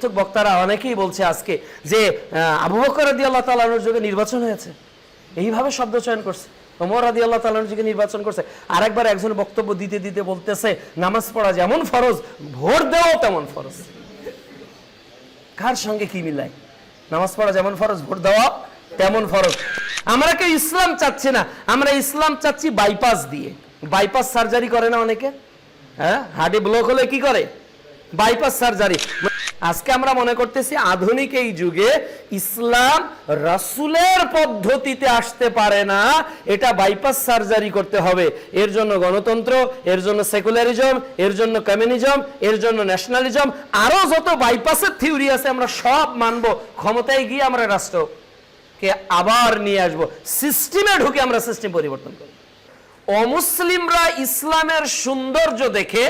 মিথ্যক বক্তারা অনেকেই বলছে আজকে যে আবু বকর রাদি আল্লাহ তালানোর যুগে নির্বাচন হয়েছে। এইভাবে শব্দ চয়ন করছে। ওমর রাদি আল্লাহ তালানোর যুগে নির্বাচন করছে। আরেকবার একজন বক্তব্য দিতে দিতে বলতেছে, নামাজ পড়া যেমন ফরজ, ভোট দেওয়াও তেমন ফরজ। কার সঙ্গে কি মিলাই নামাজ পড়া যেমন ফরজ, ভোট দেওয়া তেমন ফরজ। আমরা কেউ ইসলাম চাচ্ছি না, আমরা ইসলাম চাচ্ছি বাইপাস দিয়ে। বাইপাস সার্জারি করে না অনেকে? হ্যাঁ? হার্টে ব্লক হলে কি করে? Bypass surgery. আজকে আমরা মনে করতেছি আধুনিক এই যুগে ইসলাম রাসুলের পদ্ধতিতে আসতে পারে না, এটা বাইপাস সার্জারি করতে হবে। এর জন্য গণতন্ত্র, এর জন্য সেকুলারিজম এর জন্য কমিউনিজম এর জন্য ন্যাশনালিজম আরও যত বাইপাসের থিওরি আছে আমরা সব মানব। ক্ষমতায় গিয়ে আমরা রাষ্ট্রকে আবার নিয়ে আসব। সিস্টেমে ঢুকে আমরা সিস্টেম পরিবর্তন করব। অমুসলিমরা ইসলামের সৌন্দর্য দেখে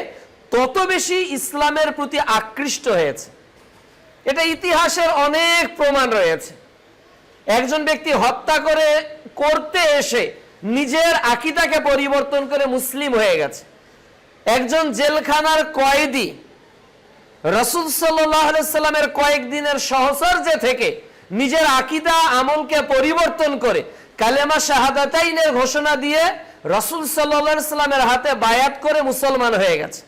তত বেশি ইসলামের প্রতি আকৃষ্ট হয়েছে। এটা ইতিহাসের অনেক প্রমাণ রয়েছে। একজন ব্যক্তি হত্যা করে, করতে এসে নিজের আকিদাকে পরিবর্তন করে মুসলিম হয়ে গেছে। একজন জেলখানার কয়েদি রসুল সাল্লামের কয়েকদিনের সহচর্যে থেকে নিজের আকিদা, আমলকে পরিবর্তন করে কালেমা শাহাদাতাইনের ঘোষণা দিয়ে রসুল সাল্লাহ সাল্লামের হাতে বায়াত করে মুসলমান হয়ে গেছে।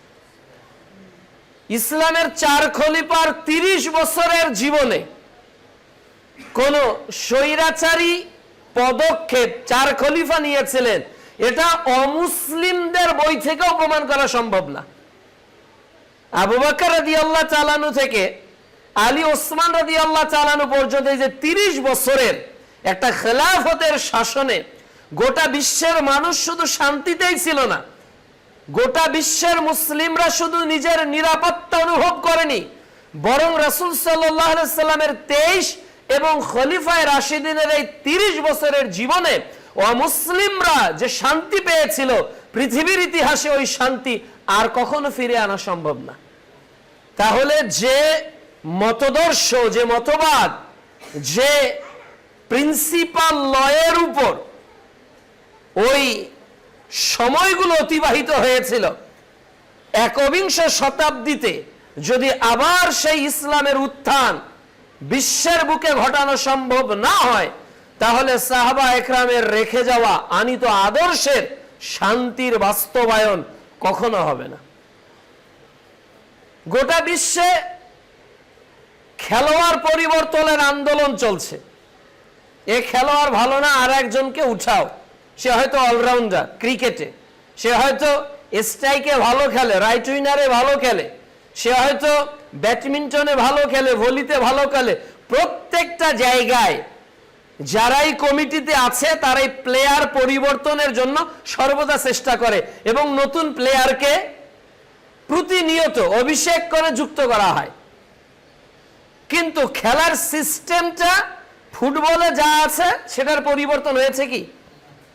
ইসলামের চার খলিফার তিরিশ বছরের জীবনে কোন স্বৈরাচারী পদক্ষেপ চার খলিফা নিয়েছিলেন, এটা অমুসলিমদের বই থেকেও প্রমাণ করা সম্ভব না। আবু বাকর আল্লাহ চালানু থেকে আলী ওসমান রাদি আল্লাহ চালানু পর্যন্ত এই যে তিরিশ বছরের একটা খেলাফতের শাসনে গোটা বিশ্বের মানুষ শুধু শান্তিতেই ছিল না গোটা বিশ্বের মুসলিমরা শুধু নিজের নিরাপত্তা অনুভব করেনি, বরং রাসুল সাল্লামের তেইশ এবং খলিফায় রাশিদিনের এই তিরিশ বছরের জীবনে অমুসলিমরা যে শান্তি পেয়েছিল, পৃথিবীর ইতিহাসে ওই শান্তি আর কখনো ফিরে আনা সম্ভব না। তাহলে যে মতদর্শ, যে মতবাদ, যে প্রিন্সিপাল লয়ের উপর ওই সময়গুলো অতিবাহিত হয়েছিল। একবিংশ শতাব্দীতে যদি আবার সেই ইসলামের উত্থান বিশ্বের বুকে ঘটানো সম্ভব না হয়, তাহলে সাহাবা একরামের রেখে যাওয়া আনিত আদর্শের শান্তির বাস্তবায়ন কখনো হবে না। গোটা বিশ্বে খেলোয়াড় পরিবর্তনের আন্দোলন চলছে। এ খেলোয়াড় ভালো না আর একজনকে উঠাও। সে হয়তো অলরাউন্ডার, ক্রিকেটে। সে হয়তো স্ট্রাইকে ভালো খেলে রাইট উইনারে ভালো খেলে। সে হয়তো ব্যাডমিন্টনে ভালো খেলে, ভলিতে ভালো খেলে। প্রত্যেকটা জায়গায় যারাই কমিটিতে আছে, তারাই প্লেয়ার পরিবর্তনের জন্য সর্বদা চেষ্টা করে এবং নতুন প্লেয়ারকে প্রতিনিয়ত অভিষেক করে যুক্ত করা হয়। কিন্তু খেলার সিস্টেমটা ফুটবলে যা আছে, সেটার পরিবর্তন হয়েছে কি?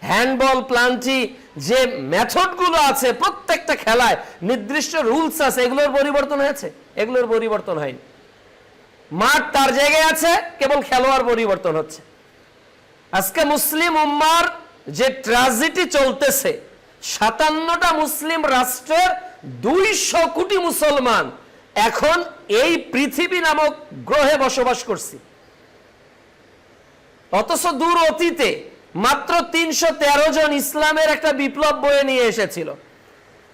হ্যান্ডবল প্লান্টি যে মেথডগুলো আছে প্রত্যেকটা খেলায়, নির্দিষ্ট রুলস আছে, এগুলোর পরিবর্তন হয়েছে? এগুলোর পরিবর্তন হয়নি। মাঠ তার জায়গায় আছে, কেবল খেলোয়াড় পরিবর্তন হচ্ছে। আজকে মুসলিম উম্মার যে ট্রাজেডি চলতেছে, সাতান্নটা মুসলিম রাষ্ট্রের দুইশো কোটি মুসলমান এখন এই পৃথিবী নামক গ্রহে বসবাস করছি। অথচ দূর অতীতে মাত্র তিনশো তেরো জন ইসলামের একটা বিপ্লব বয়ে নিয়ে এসেছিল।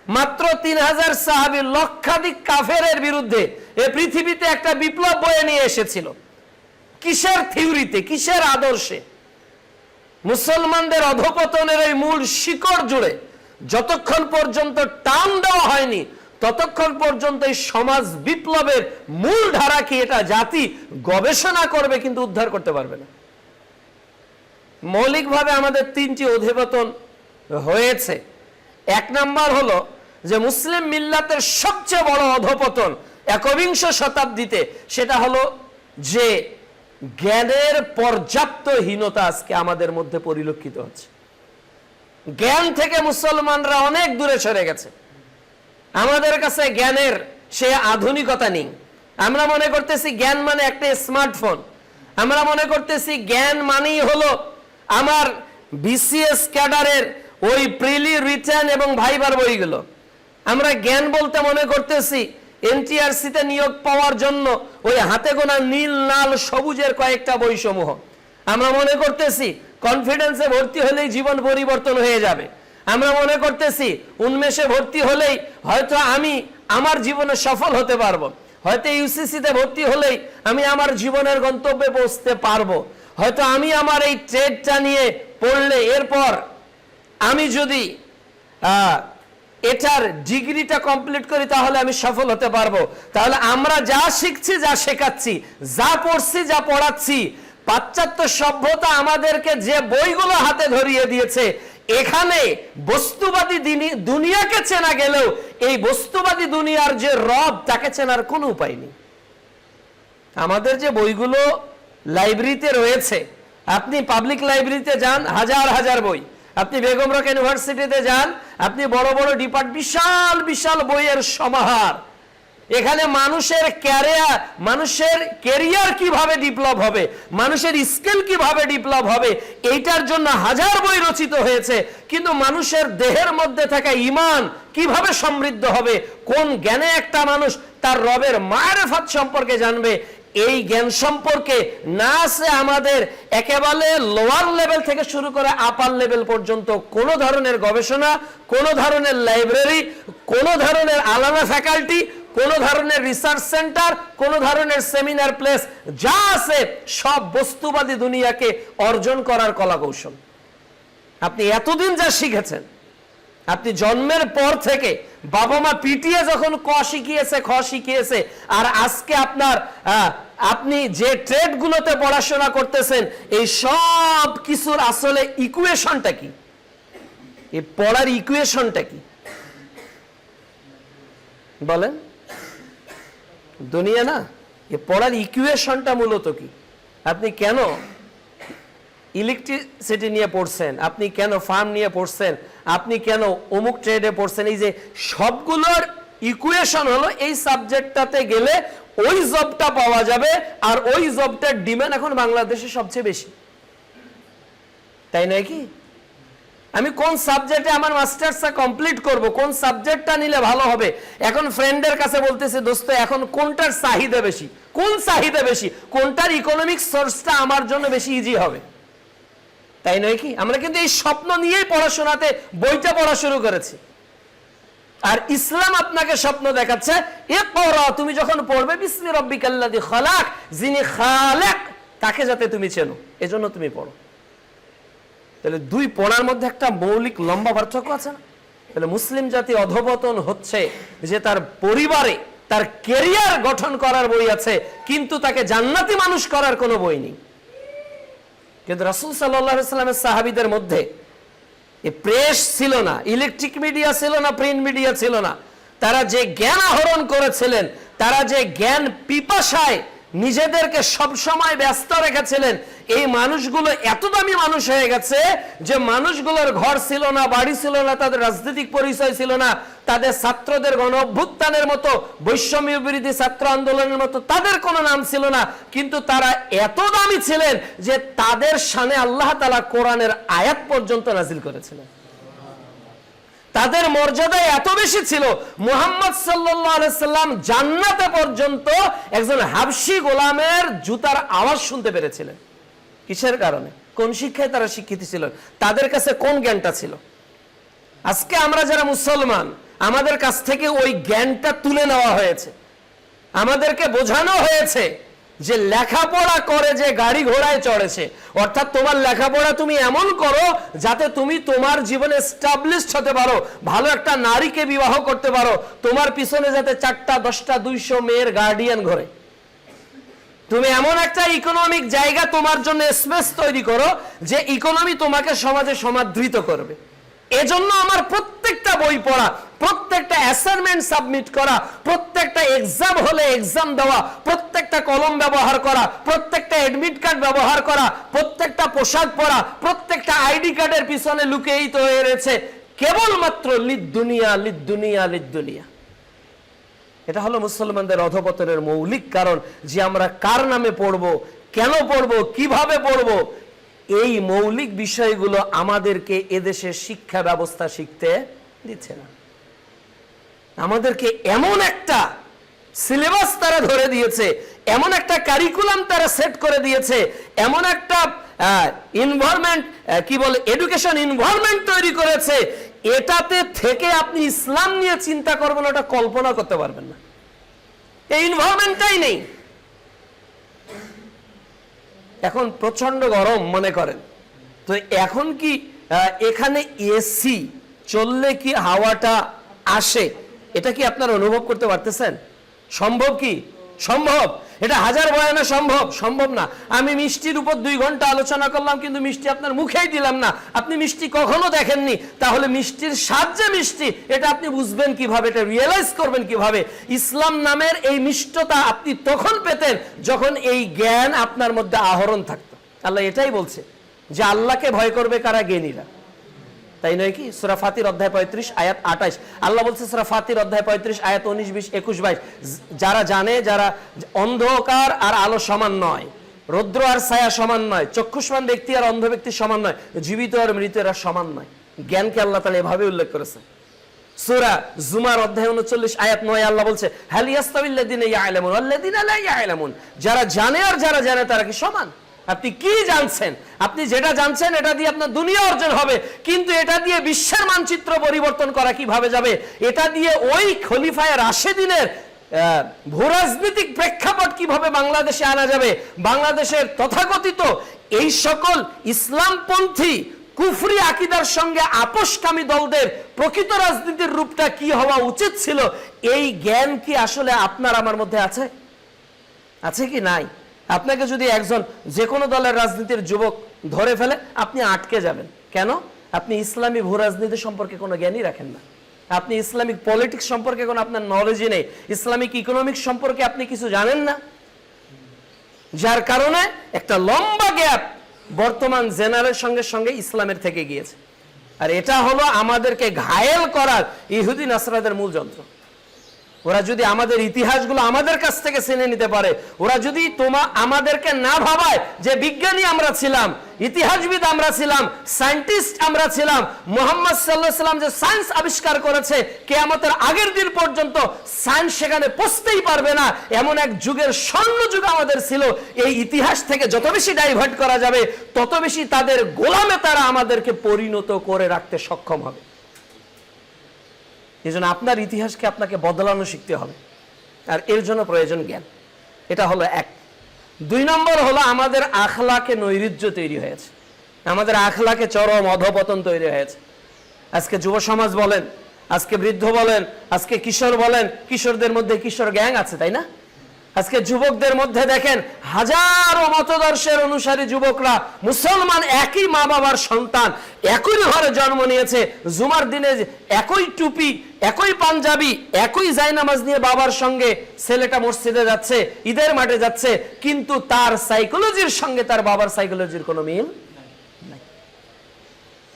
মাত্র তিন হাজার সাহাবি লক্ষাধিক কাফেরের বিরুদ্ধে এ পৃথিবীতে একটা বিপ্লব বয়ে নিয়ে এসেছিল। কিসের থিওরিতে, কিসের আদর্শে? মুসলমানদের অধপতনের এই মূল শিকড় জুড়ে যতক্ষণ পর্যন্ত টান দেওয়া হয়নি, ততক্ষণ পর্যন্ত এই সমাজ বিপ্লবের মূল ধারা কি, এটা জাতি গবেষণা করবে কিন্তু উদ্ধার করতে পারবে না। মৌলিকভাবে আমাদের তিনটি অধিপতন হয়েছে। এক নাম্বার হলো যে মুসলিম মিল্লাতের সবচেয়ে বড় অধপতন একবিংশ শতাব্দীতে, সেটা হলো যে জ্ঞানের পর্যাপ্তহীনতা আজকে আমাদের মধ্যে পরিলক্ষিত হচ্ছে। জ্ঞান থেকে মুসলমানরা অনেক দূরে সরে গেছে। আমাদের কাছে জ্ঞানের সে আধুনিকতা নেই। আমরা মনে করতেছি জ্ঞান মানে একটা স্মার্টফোন। আমরা মনে করতেছি জ্ঞান মানেই হলো আমার বিসিএস ক্যাডারের ওই প্রিলি রিটার্ন এবং ভাইবার বইগুলো। আমরা জ্ঞান বলতে মনে করতেছি এনটিআরসিতে নিয়োগ পাওয়ার জন্য ওই হাতে গোনা নীল, লাল, সবুজের কয়েকটা বইসমূহ। আমরা মনে করতেছি কনফিডেন্সে ভর্তি হলেই জীবন পরিবর্তন হয়ে যাবে। আমরা মনে করতেছি, উন্মেষে ভর্তি হলেই হয়তো আমি আমার জীবনে সফল হতে পারব। হয়তো ইউসিসিতে ভর্তি হলেই আমি আমার জীবনের গন্তব্যে পৌঁছতে পারব। হয়তো আমি আমার এই ট্রেডটা নিয়ে পড়লে এরপর আমি যদি এটার ডিগ্রিটা কমপ্লিট করি, তাহলে আমি সফল হতে পারব। তাহলে আমরা যা শিখছি, যা শেখাচ্ছি, যা পড়ছি, যা পড়াচ্ছি, পাশ্চাত্য সভ্যতা আমাদেরকে যে বইগুলো হাতে ধরিয়ে দিয়েছে, এখানে বস্তুবাদী দুনিয়াকে চেনা গেলেও এই বস্তুবাদী দুনিয়ার যে রব, তাকে চেনার কোনো উপায় নেই। আমাদের যে বইগুলো লাইব্রেরিতে রয়েছে। আপনি পাবলিক লাইব্রেরিতে যান, হাজার হাজার বই। আপনি বেগম রক ইউনিভার্সিটিতে যান, আপনি বড় বড় ডিপার্ট বিশাল বিশাল বইয়ের সমাহার। এখানে মানুষের ক্যারিয়ার মানুষের কেরিয়ার কীভাবে ডেভেলপ হবে, মানুষের স্কিল কীভাবে ডেভেলপ হবে, এইটার জন্য হাজার বই রচিত হয়েছে। কিন্তু মানুষের দেহের মধ্যে থাকা ইমান কীভাবে সমৃদ্ধ হবে, কোন জ্ঞানে একটা মানুষ তার রবের মায়ের সম্পর্কে জানবে এই জ্ঞান সম্পর্কে না আছে আমাদের একেবারে লোয়ার লেভেল থেকে শুরু করে আপার লেভেল পর্যন্ত কোন ধরনের গবেষণা, কোন ধরনের লাইব্রেরি কোন ধরনের আলাদা ফ্যাকাল্টি কোন ধরনের রিসার্চ সেন্টার কোন ধরনের সেমিনার প্লেস যা আছে সব বস্তুবাদী দুনিয়াকে অর্জন করার কলা কৌশল আপনি এতদিন যা শিখেছেন, আপনি জন্মের পর থেকে বাবা মা পিটিয়ে যখন ক শিখিয়েছে, খ শিখিয়েছে, আর আজকে আপনার আপনি যে ট্রেড গুলোতে পড়াশোনা করতেছেন, এই সব কিছুর আসলে ইকুয়েশনটা কি? এই পড়ার ইকুয়েশনটা কি? বলেন। দুনিয়া না, এই পড়ার ইকুয়েশনটা মূলত কি? আপনি কেন ইলেকট্রিসিটি নিয়ে পড়ছেন? আপনি কেন ফার্ম নিয়ে পড়ছেন? আপনি কেন অমুক ট্রেডে পড়ছেন? এই যে সবগুলোর ইকুয়েশন হলো এই সাবজেক্টটাতে গেলে ওই জবটা পাওয়া যাবে আর ওই জবটার ডিমান্ড এখন বাংলাদেশে সবচেয়ে বেশি। তাই নয় কি? আমি কোন সাবজেক্টে আমার মাস্টার্সটা কমপ্লিট করব, কোন সাবজেক্টটা নিলে ভালো হবে? এখন ফ্রেন্ডের কাছে বলতেছে, দোস্ত, এখন কোনটার চাহিদা বেশি? কোন চাহিদা বেশি? কোনটার ইকোনমিক সোর্সটা আমার জন্য বেশি ইজি হবে? তাই নয় কি? আমরা কিন্তু এই স্বপ্ন নিয়েই পড়াশোনাতে, বইটা পড়া শুরু করেছি। আর ইসলাম আপনাকে স্বপ্ন দেখাচ্ছে এ পড়া তুমি যখন পড়বে, বিসমি রব্বিকাল্লাদি খালাক, যিনি খালেক, তাকে যাতে তুমি চেনো, এজন্য তুমি পড়ো। তাহলে দুই পড়ার মধ্যে একটা মৌলিক লম্বা পার্থক্য আছে না? তাহলে মুসলিম জাতি অধপতন হচ্ছে যে তার পরিবারে তার কেরিয়ার গঠন করার বই আছে, কিন্তু তাকে জান্নাতি মানুষ করার কোনো বই নেই। কিন্তু রাসুল সাল্লামের সাহাবিদের মধ্যে এ প্রেস ছিল না ইলেকট্রিক মিডিয়া ছিল না প্রিন্ট মিডিয়া ছিল না। তারা যে জ্ঞান আহরণ করেছিলেন, তারা যে জ্ঞান পিপাসায় নিজেদেরকে সব সময় ব্যস্ত রেখেছিলেন। এই মানুষগুলো এত দামি মানুষ হয়ে গেছে যে মানুষগুলোর ঘর ছিল না, বাড়ি ছিল না, তাদের রাজনৈতিক পরিচয় ছিল না। তাদের ছাত্রদের গণ অভ্যুত্থানের মতো, বৈষম্য বিরোধী ছাত্র আন্দোলনের মতো তাদের কোনো নাম ছিল না। কিন্তু তারা এত দামি ছিলেন যে তাদের সানে আল্লাহ তালা কোরআনের আয়াত পর্যন্ত নাজিল করেছিলেন। তাদের মর্যাদা এত বেশি ছিল, মুহাম্মদ সাল্লাম জান্নাতে পর্যন্ত একজন হাবসি গোলামের জুতার আওয়াজ শুনতে পেরেছিলেন। কিসের কারণে? কোন শিক্ষায় তারা শিক্ষিত ছিল? তাদের কাছে কোন জ্ঞানটা ছিল? আজকে আমরা যারা মুসলমান, আমাদের কাছ থেকে ওই জ্ঞানটা তুলে নেওয়া হয়েছে। আমাদেরকে বোঝানো হয়েছে যে লেখাপড়া করে যে গাড়ি ঘোড়ায় চড়েছে। অর্থাৎ তোমার লেখাপড়া তুমি এমন করো যাতে তুমি তোমার জীবনে স্টাবলিশড হতে পারো, ভালো একটা নারীকে বিবাহ করতে পারো, তোমার পিছনে যাতে চারটা, দশটা, দুইশো মেয়ের গার্ডিয়ান ঘরে। তুমি এমন একটা ইকোনমিক জায়গা তোমার জন্য স্পেস তৈরি করো যে ইকোনমি তোমাকে সমাজে সমাদৃত করবে। এজন্য আমার প্রত্যেকটা বই পড়া প্রত্যেকটা অ্যাসাইনমেন্ট সাবমিট করা, প্রত্যেকটা এক্সাম হলে এক্সাম দেওয়া, প্রত্যেকটা কলম ব্যবহার করা, প্রত্যেকটা এডমিট কার্ড ব্যবহার করা, প্রত্যেকটা পোশাক পরা, প্রত্যেকটা আইডি কার্ডের পিছনে লুকিয়েই তো হয়ে রয়েছে। কেবলমাত্র লিদ দুনিয়া লিদ দুনিয়া লিদ দুনিয়া। এটা হলো মুসলমানদের অধপতনের মৌলিক কারণ যে আমরা কার নামে পড়ব, কেন পড়ব, কীভাবে পড়ব। এই মৌলিক বিষয়গুলো আমাদেরকে এদেশের শিক্ষা ব্যবস্থা শিখতে দিচ্ছে না। আমাদেরকে এমন একটা সিলেবাস তারা ধরে দিয়েছে, এমন একটা কারিকুলাম তারা সেট করে দিয়েছে, এমন একটা ইনভারমেন্ট কি বলে এডুকেশন ইনভারমেন্ট তৈরি করেছে। এটাতে থেকে আপনি ইসলাম নিয়ে চিন্তা করবেন, ওটা কল্পনা করতে পারবেন না। এই ইনভারমেন্টটাই নেই। এখন প্রচণ্ড গরম, মনে করেন। তো এখন কি এখানে এসি চললে কি হাওয়াটা আসে? এটা কি আপনারা অনুভব করতে পারতেছেন? সম্ভব কি? সম্ভব। এটা হাজার বয়ানে সম্ভব। সম্ভব না। আমি মিষ্টির উপর দুই ঘণ্টা আলোচনা করলাম, কিন্তু মিষ্টি আপনার মুখেই দিলাম না। আপনি মিষ্টি কখনো দেখেননি? তাহলে মিষ্টির স্বাদ যে মিষ্টি, এটা আপনি বুঝবেন কীভাবে, এটা রিয়েলাইজ করবেন কীভাবে। ইসলাম নামের এই মিষ্টতা আপনি তখন পেতেন যখন এই জ্ঞান আপনার মধ্যে আহরণ থাকতো। আল্লাহ এটাই বলছে যে আল্লাহকে ভয় করবে কারা? জ্ঞানীরা। তাই নয় কি? সুরা ফাতির অধ্যায় পঁয়ত্রিশ, আয়াত আঠাইশ আল্লাহ বলছে, সুরা ফাতির অধ্যায় পঁয়ত্রিশ, আয়াত উনিশ, বিশ, একুশ, বাইশ। যারা জানে, যারা অন্ধকার আর আলো সমান নয়, রৌদ্র আর ছায়া সমান নয়, চক্ষুষ্মান ব্যক্তি আর অন্ধ ব্যক্তি সমান নয়, জীবিত আর মৃত এরা সমান নয়। জ্ঞানকে আল্লাহ তালা এভাবে উল্লেখ করেছে। সুরা জুমার অধ্যায় উনচল্লিশ, আয়াত নয়, আল্লাহ বলছে হালিয়াস্তাবিল্লাদিনে ইয়ালামুন আল্লাদিনা লা ইয়ালামুন। যারা জানে আর যারা জানে, তারা কি সমান? আপনি কি জানছেন? আপনি যেটা জানছেন, এটা দিয়ে আপনার দুনিয়া অর্জন হবে। কিন্তু এটা দিয়ে বিশ্বের মানচিত্র পরিবর্তন করা কীভাবে যাবে? এটা দিয়ে ওই খলিফায় রাশেদিনের ভূরাজনৈতিক প্রেক্ষাপট কীভাবে বাংলাদেশে আনা যাবে? বাংলাদেশের তথাকথিত এই সকল ইসলামপন্থী কুফরি আকিদার সঙ্গে আপোষকামী দলদের প্রকৃত রাজনীতির রূপটা কি হওয়া উচিত ছিল? এই জ্ঞান কি আসলে আপনার আমার মধ্যে আছে? আছে কি নাই? আপনাকে যদি একজন যে কোনো দলের রাজনীতির যুবক ধরে ফেলে, আপনি আটকে যাবেন। কেন? আপনি ইসলামী ভূ রাজনীতি সম্পর্কে কোনো জ্ঞানই রাখেন না। আপনি ইসলামিক পলিটিক্স সম্পর্কে কোনো আপনার নলেজই নেই। ইসলামিক ইকোনমিক্স সম্পর্কে আপনি কিছু জানেন না। যার কারণে একটা লম্বা গ্যাপ বর্তমান জেনারেল সঙ্গে সঙ্গে ইসলামের থেকে গিয়েছে। আর এটা হলো আমাদেরকে ঘায়েল করার ইহুদি নাসরাদের মূল যন্ত্র। ওরা যদি আমাদের ইতিহাসগুলো আমাদের কাছ থেকে চিনে নিতে পারে, ওরা যদি তোমা, আমাদেরকে না ভাবায় যে বিজ্ঞানী আমরা ছিলাম, ইতিহাসবিদ আমরা ছিলাম, সায়েন্টিস্ট আমরা ছিলাম, মোহাম্মদ সাল্লাহ সাল্লাম যে সায়েন্স আবিষ্কার করেছে, কেয়ামতের আগের দিন পর্যন্ত সায়েন্স সেখানে পৌঁছতেই পারবে না। এমন এক যুগের স্বর্ণ যুগ আমাদের ছিল, এই ইতিহাস থেকে যত বেশি ডাইভার্ট করা যাবে, তত বেশি তাদের গোলামে তারা আমাদেরকে পরিণত করে রাখতে সক্ষম হবে। এই জন্য আপনার ইতিহাসকে আপনাকে বদলানো শিখতে হবে। আর এর জন্য প্রয়োজন জ্ঞান। এটা হলো এক। দুই নম্বর হলো আমাদের আখলাকে নৈরিজ্য তৈরি হয়েছে। আমাদের আখলাকে চরম অধপতন তৈরি হয়েছে। আজকে যুব সমাজ বলেন, আজকে বৃদ্ধ বলেন, আজকে কিশোর বলেন, কিশোরদের মধ্যে কিশোর গ্যাং আছে, তাই না? আজকে যুবকদের মধ্যে দেখেন হাজারো মতদর্শের অনুসারী যুবকরা মুসলমান একই মা বাবার সন্তান, একই ঘরে জন্ম নিয়েছে, জুমার দিনে একই টুপি, একই পাঞ্জাবি, একই জায়নামাজ নিয়ে বাবার সঙ্গে ছেলেটা মসজিদে যাচ্ছে, ঈদের মাঠে যাচ্ছে, কিন্তু তার সাইকোলজির সঙ্গে তার বাবার সাইকোলজির কোনো মিল।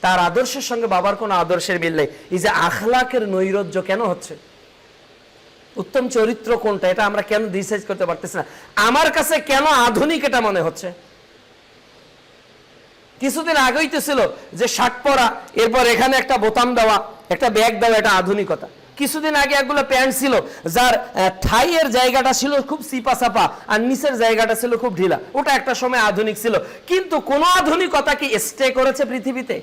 তার আদর্শের সঙ্গে বাবার কোনো আদর্শের মিল নেই এই যে আখলাকের নৈরাজ্য কেন হচ্ছে উত্তম চরিত্র কোনটা? এটা আমরা কেন ডিসাইড করতে পারতেছি না? আমার কাছে কেন আধুনিক এটা মনে হচ্ছে? কিছুদিন আগেই তো ছিল যে শার্ট পরা এরপর এখানে একটা বোতাম দেওয়া একটা ব্যাগ দেওয়া এটা আধুনিকতা। কিছুদিন আগে একগুলো প্যান্ট ছিল যার আহ, ঠাইয়ের জায়গাটা ছিল খুব সিপা সাপা আর নিচের জায়গাটা ছিল খুব ঢিলা। ওটা একটা সময় আধুনিক ছিল। কিন্তু কোনো আধুনিকতা কি স্টে করেছে পৃথিবীতে?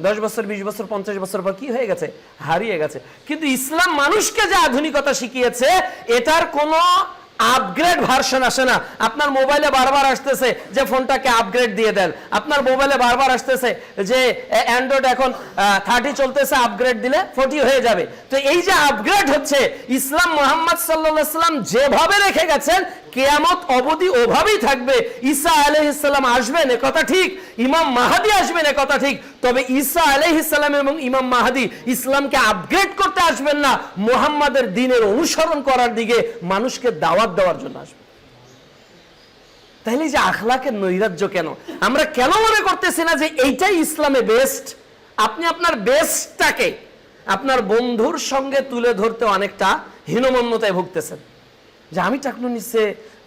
দশ বছর, বিশ বছর, পঞ্চাশ বছর পর কি হয়ে গেছে? হারিয়ে গেছে। কিন্তু ইসলাম মানুষকে যে আধুনিকতা শিখিয়েছে, এটার কোনো আপগ্রেড ভার্সন আসে না। আপনার মোবাইলে বারবার আসতেছে যে ফোনটাকে আপগ্রেড দিয়ে দেন। আপনার মোবাইলে বারবার আসতেছে যে অ্যান্ড্রয়েড এখন থার্টি চলতেছে আপগ্রেড দিলে ফোর্টি হয়ে যাবে। তো এই যে আপগ্রেড হচ্ছে, ইসলাম মোহাম্মদ সাল্লাম যেভাবে রেখে গেছেন, কেয়ামত অবধি ওভাবেই থাকবে। ঈসা আলহিসাল্লাম আসবেন, এ কথা ঠিক। ইমাম মাহাদি আসবেন কথা ঠিক। তবে ঈসা আলহিসাল্লাম এবং ইমাম মাহাদি ইসলামকে আপগ্রেড করতে আসবেন না, মোহাম্মদের দিনের অনুসরণ করার দিকে মানুষকে দাওয়াত দেওয়ার জন্য আসবে। তাহলে যে আখলাকের নৈরাজ্য কেন? আমরা কেন মনে করতেছি না যে এইটাই ইসলামে বেস্ট আপনি আপনার বেস্টটাকে আপনার বন্ধুর সঙ্গে তুলে ধরতে অনেকটা হীনমন্যতায় ভুগতেছেন। যে আমি টাকনু নিচে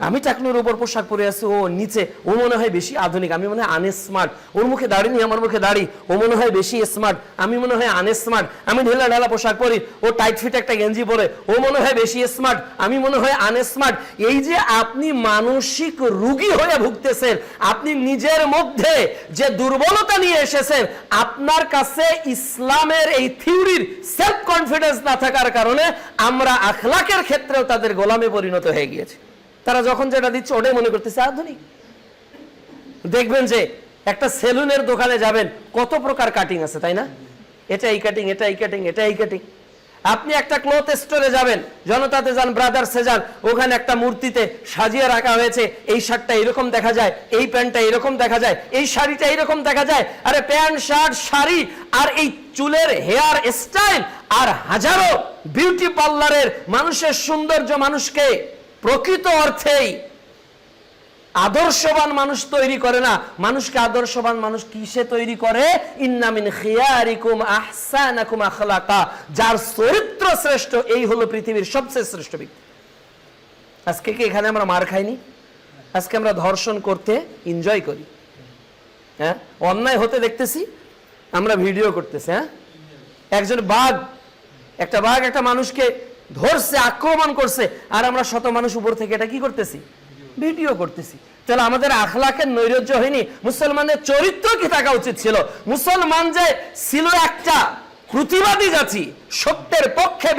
আমি টাকনুর উপর পোশাক পরে আছি, ও নিচে, ও মনে হয় বেশি আধুনিক, আমি মনে হয় আনস্মার্ট ওর মুখে দাড়ি নেই, আমার মুখে দাড়ি, ও মনে হয় বেশি স্মার্ট আমি মনে হয় আনস্মার্ট আমি ঢেলা ঢালা পোশাক পরি, ও টাইট ফিট একটা গেঞ্জি পরে, ও মনে হয় বেশি স্মার্ট আমি মনে হয় আনস্মার্ট এই যে আপনি মানসিক রুগী হয়ে ভুগতেছেন, আপনি নিজের মধ্যে যে দুর্বলতা নিয়ে এসেছেন, আপনার কাছে ইসলামের এই থিওরির সেলফ কনফিডেন্স না থাকার কারণে আমরা আখলাকের ক্ষেত্রেও তাদের গোলামে পরিণত হয়ে গিয়েছি। তারা যখন যেটা দিচ্ছে ওটাই মনে করতেছে, আধুনিক। দেখবেন যে একটা সেলুনের দোকানে যাবেন, কত প্রকার কাটিং আছে, তাই না? এটা এই কাটিং এটা এই কাটিং এটা এই কাটিং আপনি একটা ক্লথ স্টোরে যাবেন, জনতাতে যান ব্রাদার্সে যান, ওখানে একটা মূর্তিতে সাজিয়ে রাখা হয়েছে, এই শার্টটা এরকম দেখা যায়, এই প্যান্টটা এরকম দেখা যায়, এই শাড়িটা এরকম দেখা যায়, আরে প্যান্ট, শার্ট, শাড়ি, আর এই চুলের হেয়ার স্টাইল আর হাজারো বিউটি পার্লারের মানুষের সৌন্দর্য মানুষকে প্রকৃত অর্থেই আদর্শবান মানুষ তৈরি করে না। মানুষকে আদর্শবান মানুষ কিসে তৈরি করে? ইন্নামিন খিয়ারিকুম আহসানাকুম আখলাকা। যার চরিত্র শ্রেষ্ঠ, এই হলো পৃথিবীর সবচেয়ে শ্রেষ্ঠ ব্যক্তি। আজকে কি এখানে আমরা মার খাইনি? আজকে আমরা ধর্ষণ করতে এনজয় করি। হ্যাঁ? অন্যায় হতে দেখতেছি, আমরা ভিডিও করতেছি হ্যাঁ? একজন বাঘ, একটা বাঘ একটা মানুষকে ধরছে, আক্রমণ করছে, আর আমরা শত মানুষ উপর থেকে এটা কি করতেছি? ভিডিও করতেছি। তাহলে আমাদের আখলাকের নৈরাজ্য হয়নি, মুসলমানদের চরিত্র কি থাকা উচিত ছিল? মুসলমান যে ছিল একটা প্রতিবাদী জাতি, সত্যের পক্ষে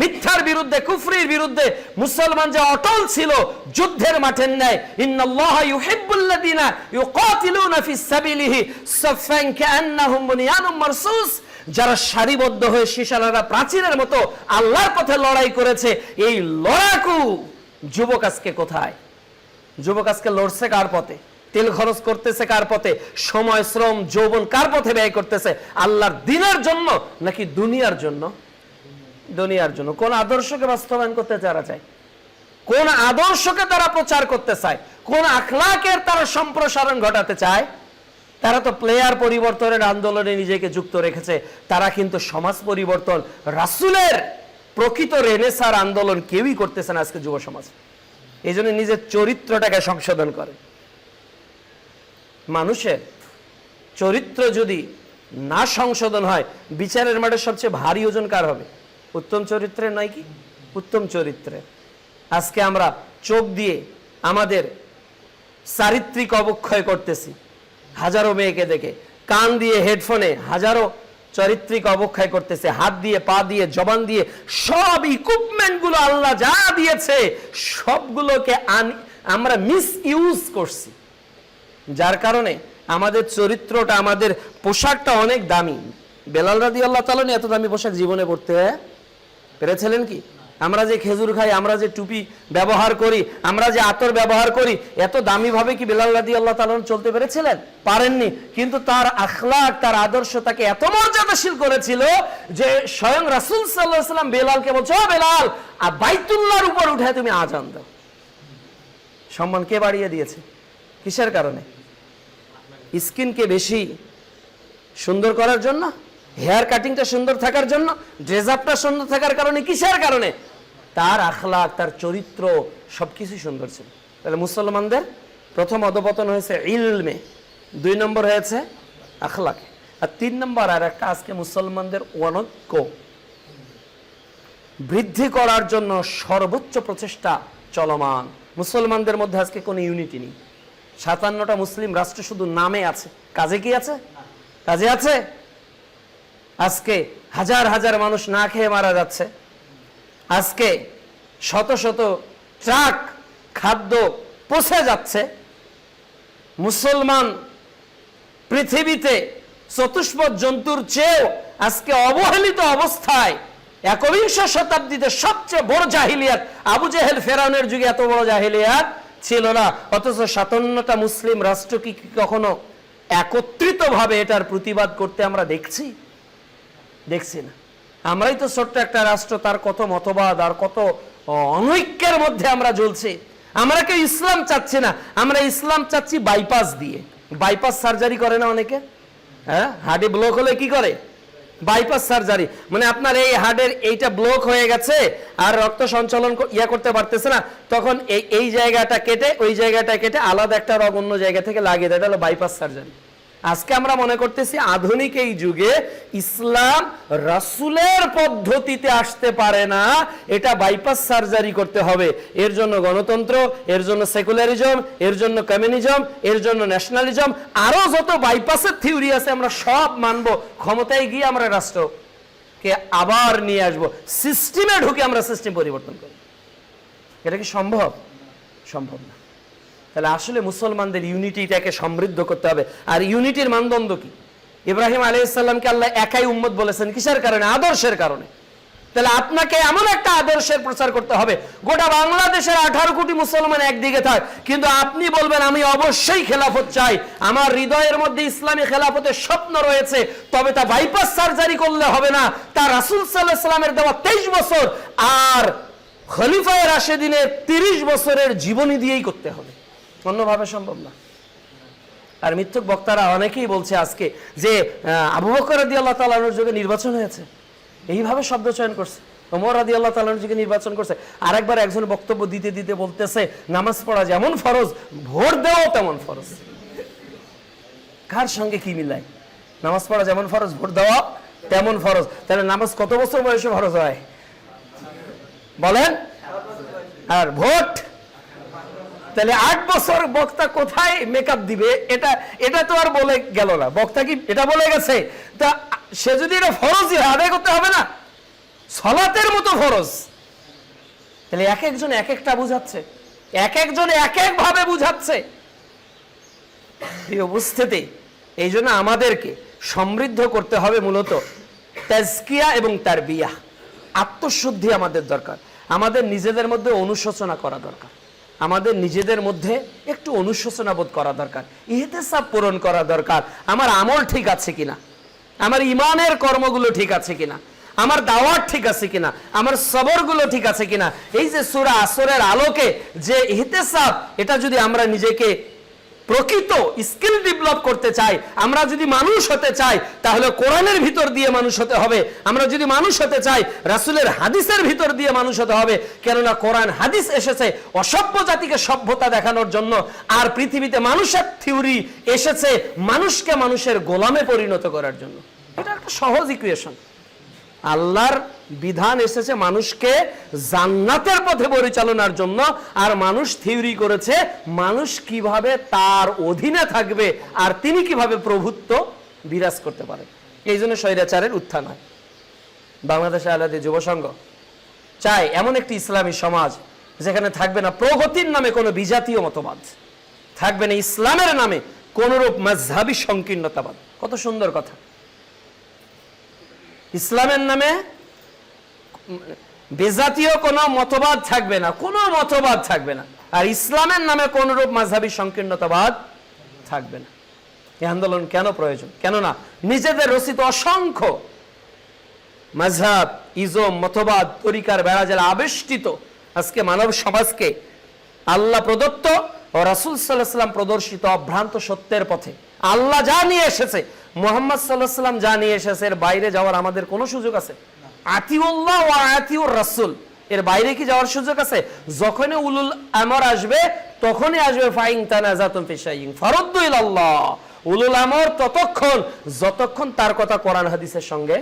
মিথ্যার বিরুদ্ধে, কুফরির বিরুদ্ধে, মুসলমান যে অটল ছিল, যুদ্ধের মাঠের ন্যায়, ইন্নাল্লাহ ইউহিব্বুল্লাযিনা ইউকাতিলুনা ফিস সাবিলিহি সাফফান কান্নাহুম বুনিয়ানুম মারসুস। যারা সারিবদ্ধ হয়ে শিশালারা প্রাচীরের মতো আল্লাহর পথে লড়াই করেছে, এই লড়াকু যুবক আজকে কোথায়? যুবক আজকে লড়ছে কার পথে? তেল খরচ করতেছে কার পথে? সময়, শ্রম, যৌবন কার পথে ব্যয় করতেছে? আল্লাহর দিনের জন্য নাকি দুনিয়ার জন্য? দুনিয়ার জন্য। কোন আদর্শকে বাস্তবায়ন করতে যারা চায়? কোন আদর্শকে তারা প্রচার করতে চায়? কোন আখলাকের তারা সম্প্রসারণ ঘটাতে চায়? তারা তো প্লেয়ার পরিবর্তনের আন্দোলনে নিজেকে যুক্ত রেখেছে। তারা কিন্তু সমাজ পরিবর্তন, রাসুলের প্রকৃত রেনেসার আন্দোলন কেউই করতেছে না আজকে যুব সমাজ। এই জন্য নিজের চরিত্রটাকে সংশোধন করে। মানুষের চরিত্র যদি না সংশোধন হয়, বিচারের মাঠে সবচেয়ে ভারী ওজন কার হবে? উত্তম চরিত্রের নয় কি? উত্তম চরিত্রে আজকে আমরা চোখ দিয়ে আমাদের চারিত্রিক অবক্ষয় করতেছি। হাজারো মেয়েকে দেখে। কান দিয়ে হেডফোনে হাজারো চারিত্রিক অবক্ষয় করতেছে। হাত দিয়ে, পা দিয়ে, জবান দিয়ে। সব ইকুইপমেন্টগুলো আল্লাহ যা দিয়েছে, সবগুলোকে আমরা মিস ইউজ করছি। যার কারণে আমাদের চরিত্রটা, আমাদের পোশাকটা অনেক দামি। বেলাল রাদি আল্লাহ তালন এত দামি পোশাক জীবনে পড়তে পেরেছিলেন কি? আমরা যে খেজুর খাই, আমরা যে টুপি ব্যবহার করি, আমরা যে আতর ব্যবহার করি, এত দামি ভাবে কি বেলাল রাদি আল্লাহ তালন চলতে পেরেছিলেন? পারেননি। কিন্তু তার আখলাক, তার আদর্শ তাকে এত মর্যাদাশীল করেছিল যে স্বয়ং রাসুল সাল্লাহ সাল্লাম বেলালকে বলছে, ও বেলাল, আর বাইতুল্লাহর উপর উঠে তুমি আজান দাও। সম্মান কে বাড়িয়ে দিয়েছে? কিসের কারণে? স্কিনকে বেশি সুন্দর করার জন্য? হেয়ার কাটিংটা সুন্দর থাকার জন্য? ড্রেস আপটা সুন্দর থাকার কারণে? কিসের কারণে? তার আখলাক, তার চরিত্র সবকিছু সুন্দর ছিল। তাহলে মুসলমানদের প্রথম অধপতন হয়েছে ইলমে, দুই নম্বর হয়েছে আখলাকে। আর তিন নম্বর আর একটা আজকে মুসলমানদের অনৈক্য। বৃদ্ধি করার জন্য সর্বোচ্চ প্রচেষ্টা চলমান। মুসলমানদের মধ্যে আজকে কোনো ইউনিটি নেই। সাতান্নটা মুসলিম রাষ্ট্র শুধু নামে আছে। কাজে কি আছে? কাজে আছে? আজকে হাজার হাজার মানুষ না খেয়ে মারা যাচ্ছে। আজকে শত শত ট্রাক খাদ্য পচে যাচ্ছে। মুসলমান পৃথিবীতে চতুষ্পদ জন্তুর চেয়েও আজকে অবহেলিত অবস্থায় একবিংশ শতাব্দীতে সবচেয়ে বড় জাহিলিয়াত আবু জেহেল ফেরাউনের যুগে এত বড় জাহিলিয়াত ছিল না। অথচ সাতান্নটা মুসলিম রাষ্ট্র কি কখনো একত্রিত ভাবে এটার প্রতিবাদ করতে আমরা দেখছি? দেখছি না। আমরাই তো ছোট্ট একটা রাষ্ট্র, তার কত মতবাদ, আর কত অনৈক্যের মধ্যে আমরা জ্বলছি। আমরা কেউ ইসলাম চাচ্ছি না, আমরা ইসলাম চাচ্ছি বাইপাস দিয়ে। বাইপাস সার্জারি করে না অনেকে? হ্যাঁ? হার্টে ব্লক হলে কি করে? বাইপাস সার্জারি মানে আপনার এই হার্টের এইটা ব্লক হয়ে গেছে, আর রক্ত সঞ্চালন ইয়া করতে পারতেছে না, তখন এই এই জায়গাটা কেটে, ওই জায়গাটা কেটে আলাদা একটা রোগ অন্য জায়গা থেকে লাগিয়ে দেয়, এটা হলো বাইপাস সার্জারি আজকে আমরা মনে করতেছি আধুনিক এই যুগে ইসলাম রাসুলের পদ্ধতিতে আসতে পারে না, এটা বাইপাস সার্জারি করতে হবে। এর জন্য গণতন্ত্র, এর জন্য সেকুলারিজম এর জন্য কমিউনিজম এর জন্য ন্যাশনালিজম আরও যত বাইপাসের থিওরি আছে আমরা সব মানব। ক্ষমতায় গিয়ে আমরা রাষ্ট্রকে আবার নিয়ে আসব। সিস্টেমে ঢুকে আমরা সিস্টেম পরিবর্তন করব। এটা কি সম্ভব? সম্ভব না। তাহলে আসলে মুসলমানদের ইউনিটিটাকে সমৃদ্ধ করতে হবে। আর ইউনিটির মানদণ্ড কি? ইব্রাহিম আলাইসাল্লামকে আল্লাহ একাই উম্মত বলেছেন। কিসের কারণে? আদর্শের কারণে। তাহলে আপনাকে এমন একটা আদর্শের প্রচার করতে হবে, গোটা বাংলাদেশের আঠারো কোটি মুসলমান একদিকে থাক। কিন্তু আপনি বলবেন, আমি অবশ্যই খেলাফত চাই। আমার হৃদয়ের মধ্যে ইসলামী খেলাফতের স্বপ্ন রয়েছে, তবে তা বাইপাস সার্জারি করলে হবে না। তা রাসুল সাল্লাহ সাল্লামের দেওয়া তেইশ বছর আর খলিফায় রাশেদিনের তিরিশ বছরের জীবনী দিয়েই করতে হবে। অন্যভাবে সম্ভব না। আর মিথ্যুক বক্তারা অনেকেই বলছে আজকে যে আবু বকর রাদি আল্লাহ তালানোর যুগে নির্বাচন হয়েছে। এইভাবে শব্দ চয়ন করছে। ওমর রাদি আল্লাহ তালানোর যুগে নির্বাচন করছে। আরেকবার একজন বক্তব্য দিতে দিতে বলতেছে, নামাজ পড়া যেমন ফরজ, ভোট দেওয়াও তেমন ফরজ। কার সঙ্গে কি মিলায়? নামাজ পড়া যেমন ফরজ, ভোট দেওয়া তেমন ফরজ। তাহলে নামাজ কত বছর বয়সে ফরজ হয়? বলেন। আর ভোট তাহলে আট বছর বক্তা কোথায় মেকআপ দিবে? এটা এটা তো আর বলে গেল না। বক্তা কি এটা বলে গেছে? তা সে যদি এটা ফরজই হয় আদায় করতে হবে না? সলাতের মতো ফরজ। তাহলে এক একজন এক একটা বুঝাচ্ছে। এক একজন এক এক ভাবে বুঝাচ্ছে। প্রিয় উপস্থিতি এই জন্য আমাদেরকে সমৃদ্ধ করতে হবে মূলত তেজকিয়া এবং তার বিয়া আত্মশুদ্ধি আমাদের দরকার। আমাদের নিজেদের মধ্যে অনুশোচনা করা দরকার। আমাদের নিজেদের মধ্যে একটু অনুশোচনাবোধ করা দরকার। ইহেতে সাপ পূরণ করা দরকার। আমার আমল ঠিক আছে কিনা? আমার ইমানের কর্মগুলো ঠিক আছে কিনা? আমার দাওয়াত ঠিক আছে কিনা? আমার সবরগুলো ঠিক আছে কিনা? এই যে সুরা আসরের আলোকে যে ইহতেসাব, এটা যদি আমরা নিজেকে প্রকৃত স্কিল ডেভেলপ করতে চাই। আমরা যদি মানুষ হতে চাই, তাহলে কোরআনের ভিতর দিয়ে মানুষ হতে হবে। আমরা যদি মানুষ হতে চাই, রাসুলের হাদিসের ভিতর দিয়ে মানুষ হতে হবে। কেননা কোরআন হাদিস এসেছে অসভ্য জাতিকে সভ্যতা দেখানোর জন্য, আর পৃথিবীতে মানুষের থিওরি এসেছে মানুষকে মানুষের গোলামে পরিণত করার জন্য। এটা একটা সহজ ইকুয়েশন আল্লাহর বিধান এসেছে মানুষকে জান্নাতের পথে পরিচালনার জন্য, আর মানুষ থিওরি করেছে মানুষ কীভাবে তার অধীনে থাকবে আর তিনি কীভাবে প্রভুত্ব বিরাজ করতে পারে। এই জন্য স্বৈরাচারের উত্থান হয়। বাংলাদেশে আলাদা যুব সংঘ চাই এমন একটি ইসলামী সমাজ যেখানে থাকবে না প্রগতির নামে কোনো বিজাতীয় মতবাদ, থাকবে না ইসলামের নামে কোনরূপ মাঝহাবি সংকীর্ণতাবাদ। কত সুন্দর কথা। ইসলামের নামে বেজাতীয় কোনো মতবাদ থাকবে না, কোনো মতবাদ থাকবে না। আর ইসলামের নামে কোন রূপ মাঝহাবি সংকীর্ণতাবাদ থাকবে না। এই আন্দোলন কেন প্রয়োজন? কেন না নিজেদের রচিত অসংখ্য মাঝহাব, ইজম, মতবাদ, তরিকার বেড়াজাল আবেষ্টিত আজকে মানব সমাজকে আল্লাহ প্রদত্ত ও রাসুল সাল্লাহ সাল্লাম প্রদর্শিত অভ্রান্ত সত্যের পথে। আল্লাহ যা নিয়ে এসেছে মোহাম্মদ সাল্লাম যা নিয়ে এসেছে, এর বাইরে যাওয়ার আমাদের কোনো সুযোগ আছে? আতিউল্লাহ ও আতিউর রাসুল। এর বাইরে কি যাওয়ার সুযোগ আছে? যখনই উলুল আমর আসবে, তখনই আসবে ফাইং তানাজাতুম ফি শাইইন ফারুদ্দু উলুল আমর ততক্ষণ, যতক্ষণ তার কথা কোরআন হাদিসের সঙ্গে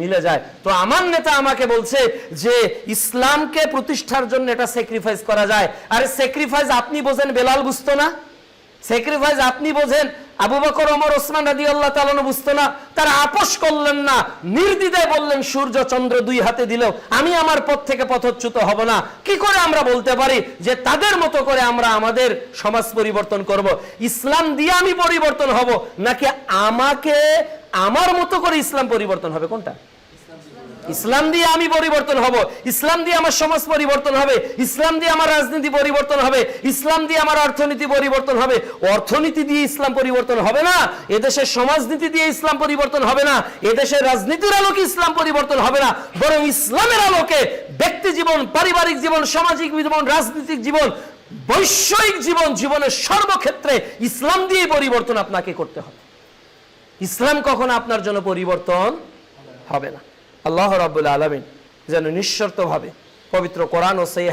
মিলে যায়। তো আমার নেতা আমাকে বলছে যে, ইসলামকে প্রতিষ্ঠার জন্য এটা স্যাক্রিফাইস করা যায়। আরে স্যাক্রিফাইস আপনি বোঝেন বেলাল বুঝতো না? স্যাক্রিফাইস আপনি বোঝেন আবু বকর, ওমর, ওসমান রাদি আল্লাহ তালানো বুঝতো না, তারা আপোষ করলেন না নির্দিদায় বললেন, সূর্য চন্দ্র দুই হাতে দিল আমি আমার পথ থেকে পথচ্যুত হব না। কি করে আমরা বলতে পারি যে তাদের মতো করে আমরা আমাদের সমাজ পরিবর্তন করব? ইসলাম দিয়ে আমি পরিবর্তন হব, নাকি আমাকে আমার মতো করে ইসলাম পরিবর্তন হবে? কোনটা? ইসলাম। দিয়ে আমি পরিবর্তন হব। ইসলাম দিয়ে আমার সমাজ পরিবর্তন হবে। ইসলাম দিয়ে আমার রাজনীতি পরিবর্তন হবে। ইসলাম দিয়ে আমার অর্থনীতি পরিবর্তন হবে। অর্থনীতি দিয়ে ইসলাম পরিবর্তন হবে না। এদেশের সমাজনীতি দিয়ে ইসলাম পরিবর্তন হবে না। এদেশের রাজনীতির আলোকে ইসলাম পরিবর্তন হবে না। বরং ইসলামের আলোকে ব্যক্তি জীবন, পারিবারিক জীবন, সামাজিক জীবন, রাজনৈতিক জীবন বৈষয়িক জীবন, জীবনের সর্বক্ষেত্রে ইসলাম দিয়ে পরিবর্তন আপনাকে করতে হবে। ইসলাম কখনো আপনার জন্য পরিবর্তন হবে না। আল্লাহ রাবুল আলমিন যেন নিঃশর্তভাবে পবিত্র কোরআন ও সেই